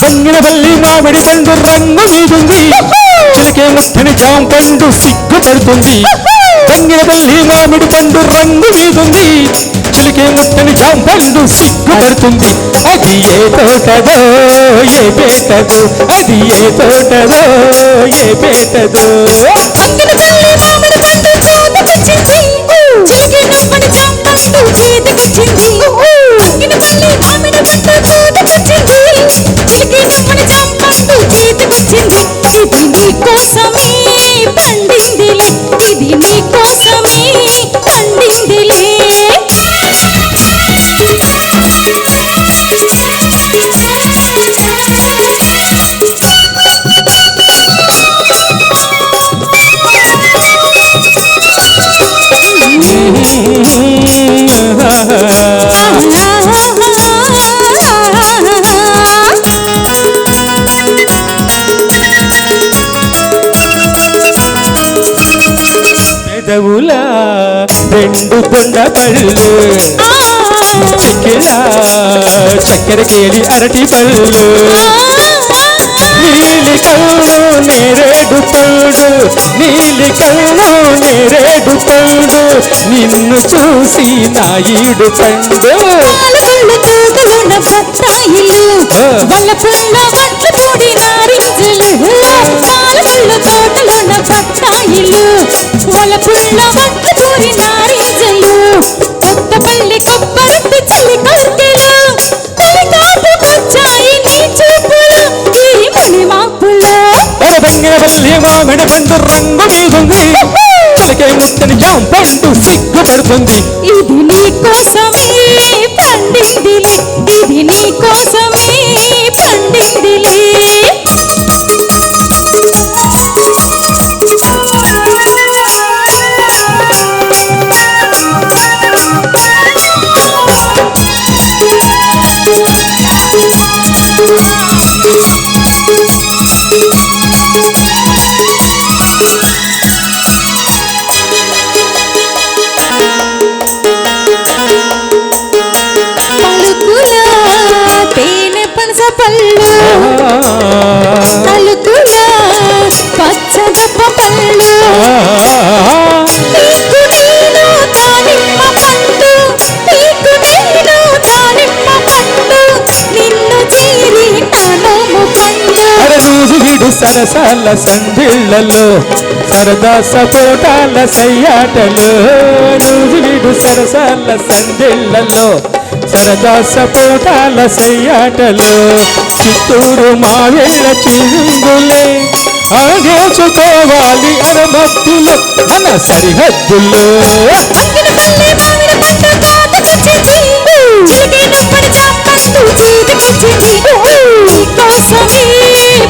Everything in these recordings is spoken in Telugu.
బంగినవల్లి మామిడి పండు రంగు మీదుంది చిలకే ముట్టని జాంపండు సిగ్గుపడుతుంది బంగినవల్లి మామిడి పండు రంగు మీదుంది. చిలికే ముట్టని జాంపండు సిగ్గుపడుతుంది అది ఏ తోటదో ఏ పేటదో అది ఏ తోటదో ఏ పేటదో. పక్కన మామిడి పండు చేతికొచ్చింది చేతికొచ్చింది మామిడి పండు చేతికొచ్చింది ఇది నీ కోసమే పండిందిలే ఇది నీ కోసమే పండిందిలే పెదవుల రెండు కొండ పళ్ళు. చెక్కెర చక్కెర కేలి అరటి పళ్ళు. నీలి కళ్ళు నేరేడు పళ్ళు. నీలి కళ్ళు నేరేడు పళ్ళు. నిన్ను చూసి నా ఈడు పండు. పాలకొల్లు తోటలోన బత్తాయిలు. వలపుల్ల వడ్లు పొడి నారింజలు. పాలకొల్లు తోటలోన బత్తాయిలు. వలపుల్ల వడ్లు పొడి నారింజలు కొత్తపల్లి కొబ్బరి చలి కర్తెలు కలికాటుకొచ్చాయి నీ చూపులు. ఈ మణి మాపులు బంగినవల్లి మామిడి పండు రంగు మీదుంది. చిలకే ముట్టని జాం పండు సిగ్గుపడుతుంది. ఇది నీ కోసమే పండిందిలే ఇది నీ కోసమే నడుము పండు అరనూరు విడు సరసాల సంధిళ్ళలో సరదా సపోటాల సయ్యాటలో. నువ్వు విడు సరసాల సంధిళ్ళలో సరదా సపోటాల సయ్యాటలు చిత్తూరు మావేళ్ళ చిరుంగులే. ఆగేసుకోవాలి అరమత్తులో మన సరిహద్దుల్లో.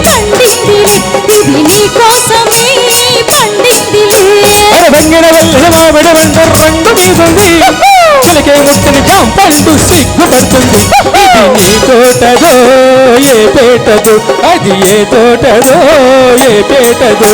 పండిందిలే ఇది నీ కోసమే పండిందిలే అరవంగిన వెళ్ళిన మామిడి వంట రంగు మీదుంది. చిలకే ముట్టని పండు సిగ్గుపడుతుంది ఇది నీ తోటదో ఏ పేటదో అది ఏ తోటదో ఏ పేటదో.